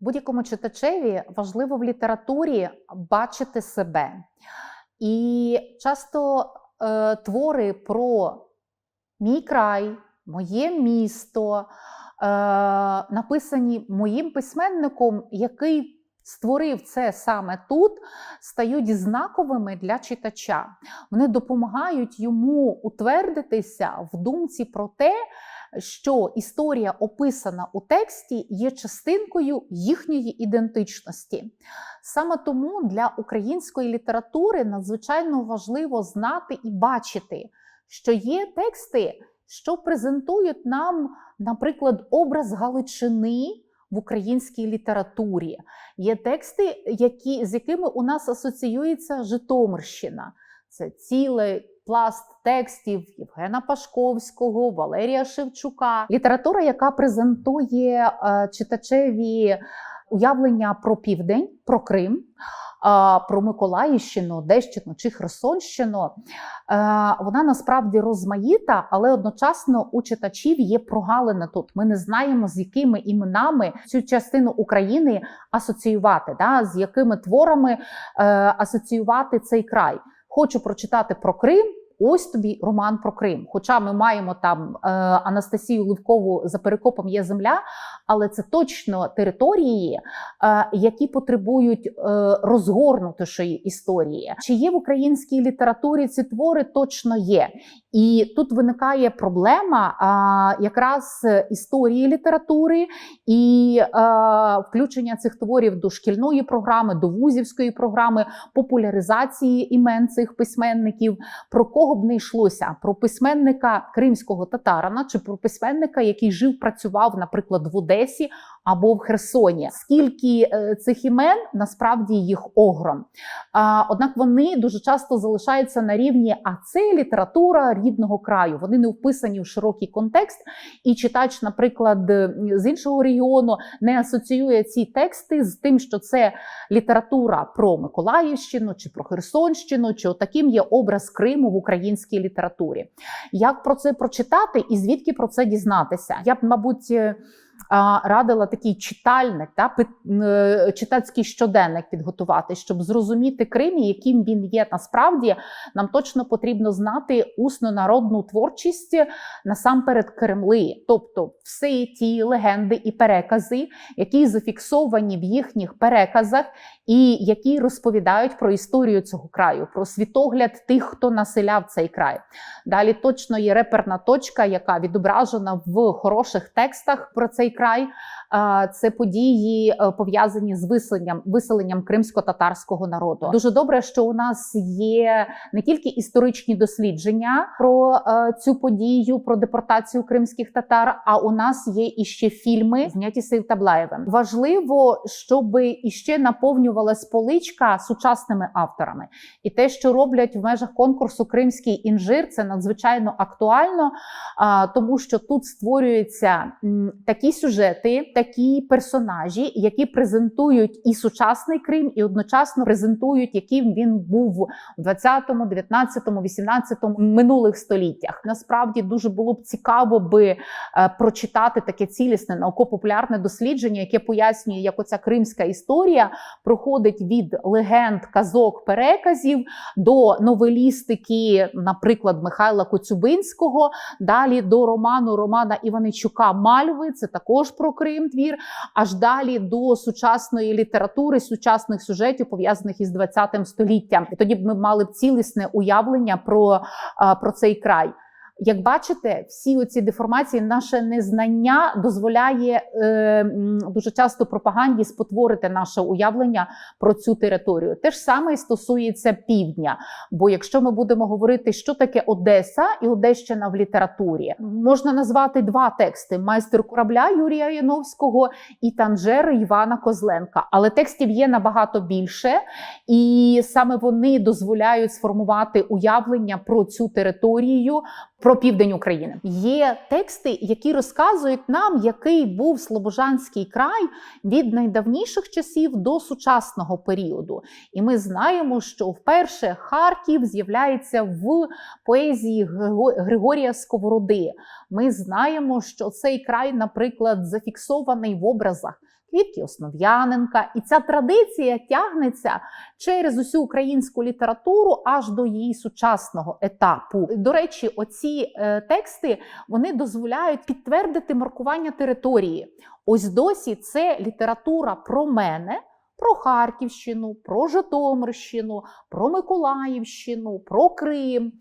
Будь-якому читачеві важливо в літературі бачити себе. І часто е, твори про мій край, моє місто, е, написані моїм письменником, який створив це саме тут, стають знаковими для читача. Вони допомагають йому утвердитися в думці про те, що історія, описана у тексті, є частинкою їхньої ідентичності. Саме тому для української літератури надзвичайно важливо знати і бачити, що є тексти, що презентують нам, наприклад, образ Галичини. В українській літературі є тексти, які, з якими у нас асоціюється Житомирщина. Це цілий пласт текстів Євгена Пашковського, Валерія Шевчука. Література, яка презентує е, читачеві уявлення про південь, про Крим. Про Миколаївщину, Дещину чи Херсонщину, Е, вона насправді розмаїта, але одночасно у читачів є прогалина тут. Ми не знаємо, з якими іменами цю частину України асоціювати, да, з якими творами е, асоціювати цей край. Хочу прочитати про Крим. Ось тобі роман про Крим. Хоча ми маємо там е, Анастасію Ливкову за перекопом є земля, але це точно території, е, які потребують е, розгорнутішої історії. Чи є в українській літературі ці твори? Точно є. І тут виникає проблема а, якраз історії літератури і а, включення цих творів до шкільної програми, до вузівської програми, популяризації імен цих письменників. Про кого б не йшлося? Про письменника кримського татарана чи про письменника, який жив, працював, наприклад, в Одесі або в Херсоні. Скільки е, цих імен насправді їх огром. Однак вони дуже часто залишаються на рівні, а це література рідного краю. Вони не вписані в широкий контекст, і читач, наприклад, з іншого регіону не асоціює ці тексти з тим, що це література про Миколаївщину чи про Херсонщину, чи таким є образ Криму в українській літературі. Як про це прочитати і звідки про це дізнатися? Я б, мабуть. Радила такий читальник, та, е, читацький щоденник підготувати, щоб зрозуміти Крим, і яким він є насправді. Нам точно потрібно знати усну народну творчість насамперед Кремли, тобто всі ті легенди і перекази, які зафіксовані в їхніх переказах, і які розповідають про історію цього краю, про світогляд тих, хто населяв цей край. Далі точно є реперна точка, яка відображена в хороших текстах про цей край. Це події е, пов'язані з виселенням виселенням кримсько-татарського народу. Дуже добре, що у нас є не тільки історичні дослідження про е, цю подію, про депортацію кримських татар. А у нас є іще фільми, зняті Сейтаблаєвим. Важливо, щоб іще наповнювалась поличка сучасними авторами, і те, що роблять в межах конкурсу Кримський інжир, це надзвичайно актуально, тому що тут створюються м, сюжети, такі персонажі, які презентують і сучасний Крим, і одночасно презентують, яким він був у 20-му, 19-му, 18-му минулих століттях. Насправді дуже було б цікаво би е, прочитати таке цілісне науково-популярне дослідження, яке пояснює, як оця кримська історія проходить від легенд, казок, переказів до новелістики, наприклад, Михайла Коцюбинського, далі до роману Романа Іваничука Мальви, це також про Крим твір, аж далі до сучасної літератури, сучасних сюжетів, пов'язаних із 20 століттям. І тоді б ми мали б цілісне уявлення про, про цей край. Як бачите, всі оці деформації, наше незнання дозволяє е, дуже часто пропаганді спотворити наше уявлення про цю територію. Те ж саме і стосується півдня. Бо якщо ми будемо говорити, що таке Одеса і Одещина в літературі, можна назвати два тексти: майстер корабля Юрія Яновського і Танжери Івана Козленка. Але текстів є набагато більше, і саме вони дозволяють сформувати уявлення про цю територію Про південь України є тексти, які розказують нам, який був Слобожанський край від найдавніших часів до сучасного періоду. І ми знаємо, що вперше Харків з'являється в поезії Григо- Григорія Сковороди. Ми знаємо, що цей край, наприклад, зафіксований в образах. Квітки Основ'яненка, і ця традиція тягнеться через усю українську літературу аж до її сучасного етапу. До речі, оці е, тексти вони дозволяють підтвердити маркування території. Ось досі це література про мене. Про Харківщину, про Житомирщину, про Миколаївщину, про Крим,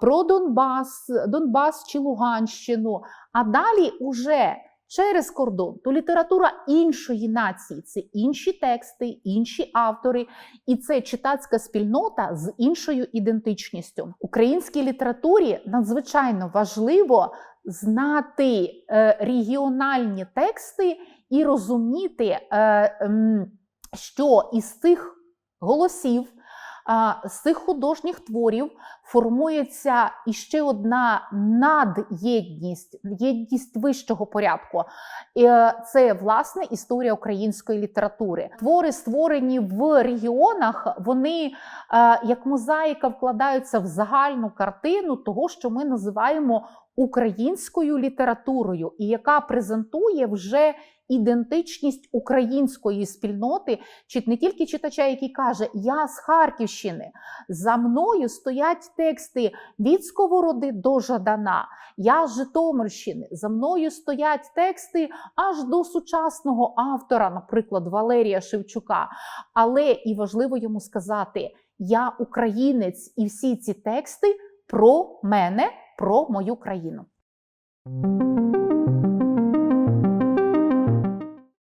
про Донбас, Донбас чи Луганщину. А далі уже через кордон то література іншої нації, це інші тексти, інші автори, і це читацька спільнота з іншою ідентичністю. Українській літературі надзвичайно важливо знати е, регіональні тексти і розуміти, е, ем, що із цих голосів. З цих художніх творів формується іще одна надєдність, єдність вищого порядку. Е, Це власне історія української літератури. Твори, створені в регіонах, вони е, як мозаїка вкладаються в загальну картину того, що ми називаємо українською літературою, і яка презентує вже ідентичність української спільноти, чи не тільки читача, який каже: Я з Харківщини, за мною стоять тексти від Сковороди до Жадана. Я з Житомирщини, за мною стоять тексти аж до сучасного автора, наприклад, Валерія Шевчука. Але і важливо йому сказати: я українець, і всі ці тексти про мене, про мою країну.